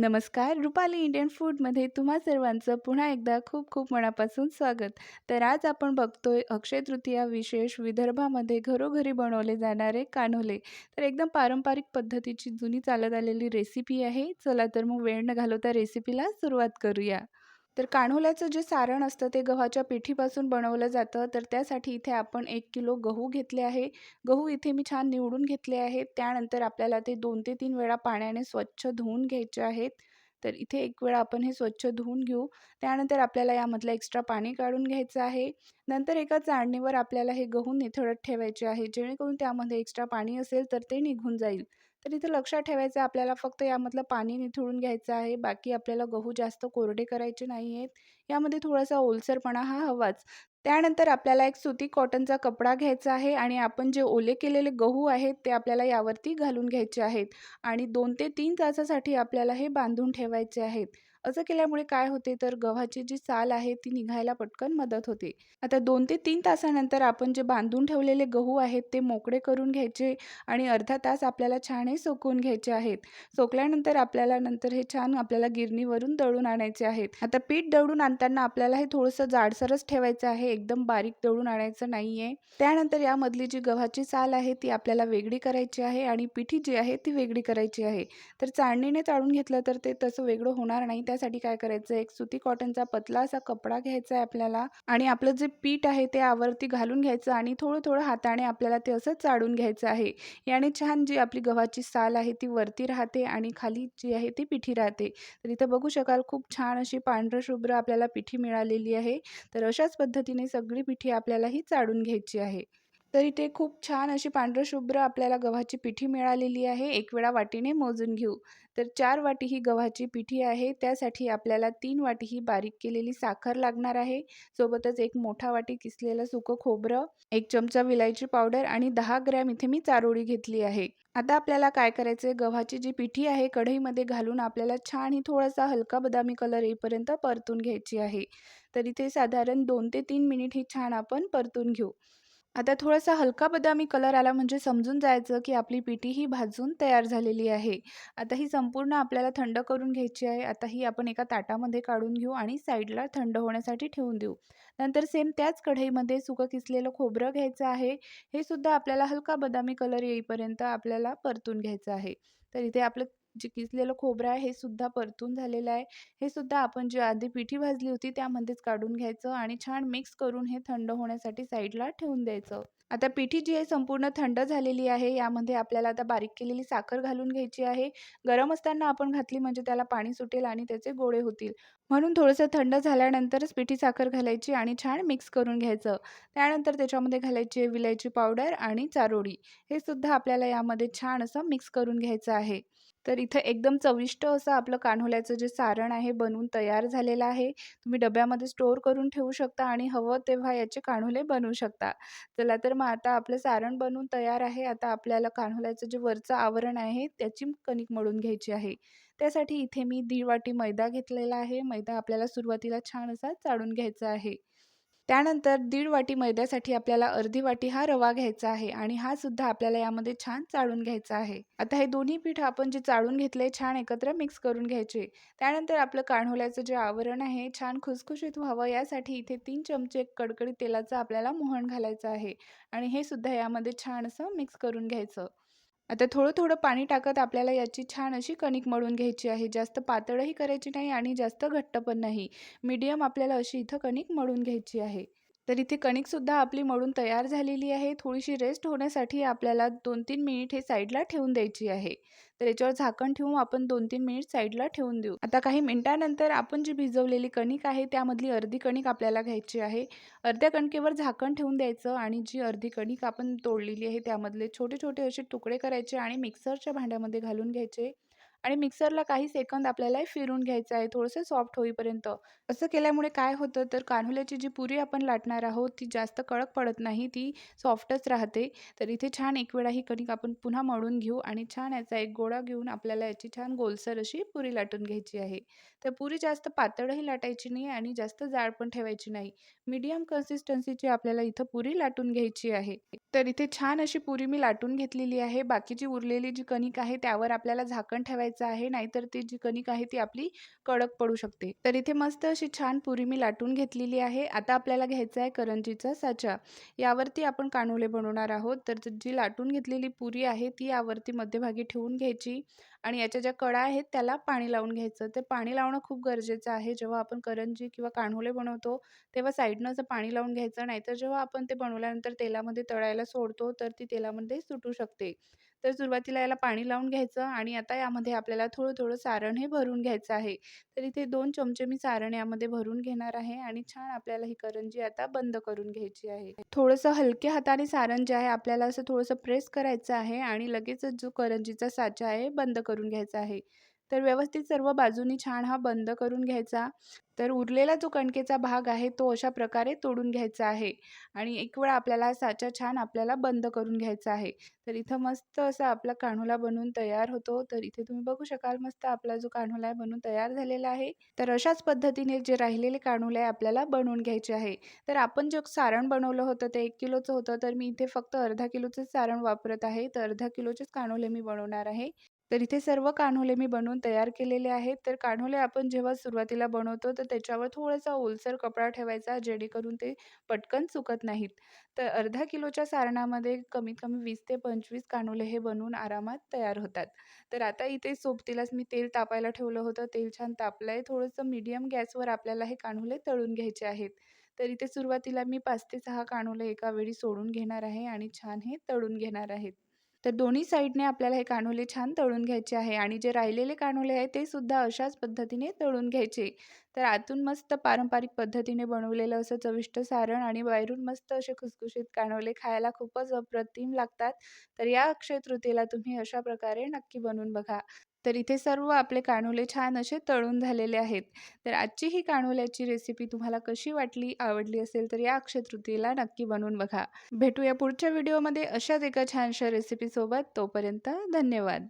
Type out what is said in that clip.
नमस्कार रुपाली इंडियन फूडमध्ये तुम्हा सर्वांचं पुन्हा एकदा खूप खूप मनापासून स्वागत. तर आज आपण बघतोय अक्षय तृतीया विशेष विदर्भामध्ये घरोघरी बनवले जाणारे कान्होले तर एकदम पारंपरिक पद्धतीची जुनी चालत आलेली रेसिपी आहे. चला तर मग वेळ न घालवता रेसिपीला सुरुवात करूया. तर कान्होल्याचं जे सारण असतं ते गव्हाच्या पिठीपासून बनवलं जातं. तर त्यासाठी इथे आपण एक किलो गहू घेतले आहे. गहू इथे मी छान निवडून घेतले आहेत. त्यानंतर आपल्याला ते दोन ते तीन वेळा पाण्याने स्वच्छ धुवून घ्यायचे आहेत. तर इथे एक वेळा आपण हे स्वच्छ धुवून घेऊ. त्यानंतर आपल्याला यामधलं एक्स्ट्रा पाणी काढून घ्यायचं आहे. नंतर एका चाळणीवर आपल्याला हे गहू निथळत ठेवायचे आहे. जेणेकरून त्यामध्ये एक्स्ट्रा पाणी असेल तर ते निघून जाईल. तर इथे लक्षात ठेवायचं आपल्याला फक्त यामधलं पाणी निथळून घ्यायचं आहे. बाकी आपल्याला गहू जास्त कोरडे करायचे नाही आहेत यामध्ये थोडासा ओलसरपणा हा हवाच. त्यानंतर आपल्याला एक सुती कॉटनचा कपडा घ्यायचा आहे आणि आपण जे ओले केलेले गहू आहेत ते आपल्याला यावरती घालून घ्यायचे आहेत आणि दोन ते तीन तासासाठी आपल्याला हे बांधून ठेवायचे आहेत. असं केल्यामुळे काय होते? तर गव्हाची जी साल आहे ती निघायला पटकन मदत होते. आता दोन ते तीन तासानंतर आपण जे बांधून ठेवलेले गहू आहेत ते मोकळे करून घ्यायचे आणि अर्धा तास आपल्याला छान हे सोकून घ्यायचे आहेत. सोकल्यानंतर आपल्याला नंतर हे छान आपल्याला गिरणीवरून दळून आणायचे आहेत. आता पीठ दळून आणताना आपल्याला हे थोडंसं जाडसरच ठेवायचं आहे. एकदम बारीक दळून आणायचं नाही आहे त्यानंतर यामधली जी गव्हाची साल आहे ती आपल्याला वेगळी करायची आहे आणि पिठी जी आहे ती वेगळी करायची आहे. तर चाळणीने चाळून घेतलं तर ते तसं वेगळं होणार नाही. त्यासाठी काय करायचं? एक सुती कॉटनचा पतला असा कपडा घ्यायचा आहे आपल्याला आणि आपलं जे पीठ आहे ते आवरती घालून घ्यायचं आणि थोडं थोडं हाताने आपल्याला ते असं चाळून घ्यायचं आहे. याने छान जी आपली गव्हाची साल आहे ती वरती राहते आणि खाली जी आहे ती पिठी राहते. तर इथं बघू शकाल खूप छान अशी पांढरं शुभ्र आपल्याला पिठी मिळालेली आहे. तर अशाच पद्धतीने सगळी पिठी आपल्याला ही चाळून घ्यायची आहे. तर इथे खूप छान अशी पांढरशुभ्र आपल्याला गव्हाची पिठी मिळालेली आहे. एक वेळा वाटीने मोजून घेऊ. तर चार वाटी ही गव्हाची पिठी आहे. त्यासाठी आपल्याला तीन वाटी ही बारीक केलेली साखर लागणार आहे. सोबतच एक मोठा वाटी किसलेलं सुकं खोबरं एक चमचा विलायची पावडर आणि दहा ग्रॅम इथे मी चारोळी घेतली आहे. आता आपल्याला काय करायचं आहे? गव्हाची जी पिठी आहे कढईमध्ये घालून आपल्याला छान ही थोडासा हलका बदामी कलर येईपर्यंत परतून घ्यायची आहे. तर इथे साधारण दोन ते तीन मिनिट ही छान आपण परतून घेऊ. आता थोडासा हलका बदामी कलर आला म्हणजे समजून जायचं की आपली पिठी ही भाजून तयार झालेली आहे. आता ही संपूर्ण आपल्याला थंड करून घ्यायची आहे. आता ही आपण एका ताटामध्ये काढून घेऊ आणि साईडला थंड होण्यासाठी ठेवून देऊ. नंतर सेम त्याच कढईमध्ये सुकं किसलेलं खोबरं घ्यायचं आहे. हे सुद्धा आपल्याला हलका बदामी कलर येईपर्यंत आपल्याला परतून घ्यायचं आहे. तर इथे आपलं जे किसलेलं खोबरं आहे हे सुद्धा परतून झालेलं आहे. हे सुद्धा आपण जे आधी पिठी भाजली होती त्यामध्येच काढून घ्यायचं आणि छान मिक्स करून हे थंड होण्यासाठी साईडला ठेवून द्यायचं. आता पिठी जी आहे संपूर्ण थंड झालेली आहे. यामध्ये आपल्याला आता बारीक केलेली साखर घालून घ्यायची आहे. गरम असताना आपण घातली म्हणजे त्याला पाणी सुटेल आणि त्याचे गोळे होतील. म्हणून थोडंसं थंड झाल्यानंतरच पिठी साखर घालायची आणि छान मिक्स करून घ्यायचं. त्यानंतर त्याच्यामध्ये घालायची विलायची पावडर आणि चारोळी. हे सुद्धा आपल्याला यामध्ये छान असं मिक्स करून घ्यायचं आहे. तर इथं एकदम चविष्ट असं आपलं कान्होल्याचं जे सारण आहे बनवून तयार झालेलं आहे. तुम्ही डब्यामध्ये स्टोअर करून ठेवू शकता आणि हवं तेव्हा याचे कान्होले बनवू शकता. चला तर मग आता आपलं सारण बनवून तयार आहे. आता आपल्याला कान्होल्याचं जे वरचं आवरण आहे त्याची कणिक मळून घ्यायची आहे. त्यासाठी इथे मी दीड वाटी मैदा घेतलेला आहे. मैदा आपल्याला सुरुवातीला छान असा चाळून घ्यायचा आहे. त्यानंतर दीड वाटी मैद्यासाठी आपल्याला अर्धी वाटी हा रवा घ्यायचा आहे आणि हा सुद्धा आपल्याला यामध्ये छान चाळून घ्यायचा आहे. आता हे दोन्ही पीठ आपण जे चाळून घेतले छान एकत्र मिक्स करून घ्यायचे. त्यानंतर आपलं कान्होल्याचं जे आवरण आहे छान खुसखुशीत व्हावं यासाठी इथे तीन चमचे कडकडीत तेलाचं आपल्याला मोहन घालायचं आहे. आणि हे सुद्धा यामध्ये छान असं मिक्स करून घ्यायचं. आता थोडं थोडं पाणी टाकत आपल्याला याची छान अशी कणिक मळून घ्यायची आहे. जास्त पातळही करायची नाही आणि जास्त घट्ट पण नाही. मीडियम आपल्याला अशी इथं कणिक मळून घ्यायची आहे. तर इथे कणिकसुद्धा आपली मळून तयार झालेली आहे. थोडीशी रेस्ट होण्यासाठी आपल्याला दोन तीन मिनिट हे साईडला ठेवून द्यायची आहे. तर याच्यावर झाकण ठेवून आपण दोन तीन मिनिट साईडला ठेवून देऊ. आता काही मिनिटानंतर आपण जी भिजवलेली कणिक आहे त्यामधली अर्धी कणिक आपल्याला घ्यायची आहे. अर्ध्या कणकेवर झाकण ठेवून द्यायचं आणि जी अर्धी कणिक आपण तोडलेली आहे त्यामधले छोटे छोटे असे तुकडे करायचे आणि मिक्सरच्या भांड्यामध्ये घालून घ्यायचे. आणि मिक्सरला काही सेकंद आपल्याला फिरून घ्यायचं आहे थोडंसं सॉफ्ट होईपर्यंत. असं केल्यामुळे काय होतं तर कान्हुल्याची जी पुरी आपण लाटणार आहोत ती जास्त कडक पडत नाही ती सॉफ्टच राहते. तर इथे छान एक वेळा ही कणिक आपण पुन्हा मळून घेऊ आणि छान याचा एक गोळा घेऊन आपल्याला याची छान गोलसर अशी पुरी लाटून घ्यायची आहे. तर पुरी जास्त पातळही लाटायची नाही आणि जास्त जाड पण ठेवायची नाही. मीडियम कन्सिस्टन्सीची आपल्याला इथं पुरी लाटून घ्यायची आहे. तर इथे छान अशी पुरी मी लाटून घेतलेली आहे. बाकीची उरलेली जी कणिक आहे त्यावर आपल्याला झाकण ठेवायचं करायचं आहे नाहीतर ती जी कणिक आहे ती आपली कडक पडू शकते. तर इथे मस्त अशी छान पुरी मी लाटून घेतलेली आहे. आता आपल्याला घ्यायचा आहे करंजीचा साचा. यावरती आपण कानुले बनवणार आहोत. तर जी लाटून घेतलेली पुरी आहे ती यावरती मध्यभागी ठेवून घ्यायची. आणि याच्या ज्या कडा आहेत त्याला पाणी लावून घ्यायचं. ते पाणी लावणं खूप गरजेचं आहे. जेव्हा आपण करंजी किंवा कान्होले बनवतो तेव्हा साईडनं असं पाणी लावून घ्यायचं. नाहीतर जेव्हा आपण ते बनवल्यानंतर तेलामध्ये तळायला सोडतो तर ती तेलामध्ये सुटू शकते. तर सुरुवातीला याला पाणी लावून घ्यायचं आणि आता यामध्ये आपल्याला थोडं थोडं सारण हे भरून घ्यायचं आहे. तर इथे दोन चमचे मी सारण यामध्ये भरून घेणार आहे आणि छान आपल्याला ही करंजी आता बंद करून घ्यायची आहे. थोडंसं हलक्या हाताने सारण जे आहे आपल्याला असं थोडंसं प्रेस करायचं आहे आणि लगेचच जो करंजीचा साचा आहे बंद करून घ्यायचा आहे. तर व्यवस्थित सर्व बाजूनी छान हा बंद करून घ्यायचा. तर उरलेला जो कणकेचा भाग आहे तो अशा प्रकारे तोडून घ्यायचा आहे आणि एक वेळ आपल्याला साचा छान आपल्याला बंद करून घ्यायचा आहे. तर इथं मस्त असा आपला कान्हुला बनवून तयार होतो. तर इथे तुम्ही बघू शकाल मस्त आपला जो कान्हुला आहे बनवून तयार झालेला आहे. तर अशाच पद्धतीने जे राहिलेले कान्हुले आहे आपल्याला बनवून घ्यायचे आहे. तर आपण जे सारण बनवलं होतं ते एक किलोचं होतं. तर मी इथे फक्त अर्धा किलोचंच सारण वापरत आहे. तर अर्धा किलोचेच कान्हुले मी बनवणार आहे. तर इथे सर्व कान्होले मी बनवून तयार केलेले आहेत. तर कान्होले आपण जेव्हा सुरुवातीला बनवतो तर त्याच्यावर थोडासा ओलसर कपडा ठेवायचा जेणेकरून ते पटकन सुकत नाहीत. तर अर्धा किलोच्या सारणामध्ये कमीत कमी वीस ते पंचवीस कान्होले हे बनवून आरामात तयार होतात. तर आता इथे सोबतीलाच मी तेल तापायला ठेवलं होतं. तेल छान तापलं आहे थोडंसं मीडियम गॅसवर आपल्याला हे कान्होले तळून घ्यायचे आहेत. तर इथे सुरुवातीला मी पाच ते सहा कान्होले एका वेळी सोडून घेणार आहे आणि छान हे तळून घेणार आहेत. तर दोन्ही साईडने आपल्याला हे कानोले छान तळून घ्यायचे आहे आणि जे राहिलेले कानोले आहे ते सुद्धा अशाच पद्धतीने तळून घ्यायचे. तर आतून मस्त पारंपरिक पद्धतीने बनवलेलं असं चविष्ट सारण आणि बाहेरून मस्त असे खुसखुशीत कान्होले खायला खूपच अप्रतिम लागतात. तर या अक्षय तृतीयेला तुम्ही अशा प्रकारे नक्की बनवून बघा. तर इथे सर्व आपले कानुले छान असे तळून झालेले आहेत. तर आजची ही कानुल्याची रेसिपी तुम्हाला कशी वाटली आवडली असेल तर या अक्षय तृतीयेला नक्की बनवून बघा. भेटूया पुढच्या व्हिडिओमध्ये अशाच एका छानशा रेसिपीसोबत तोपर्यंत धन्यवाद.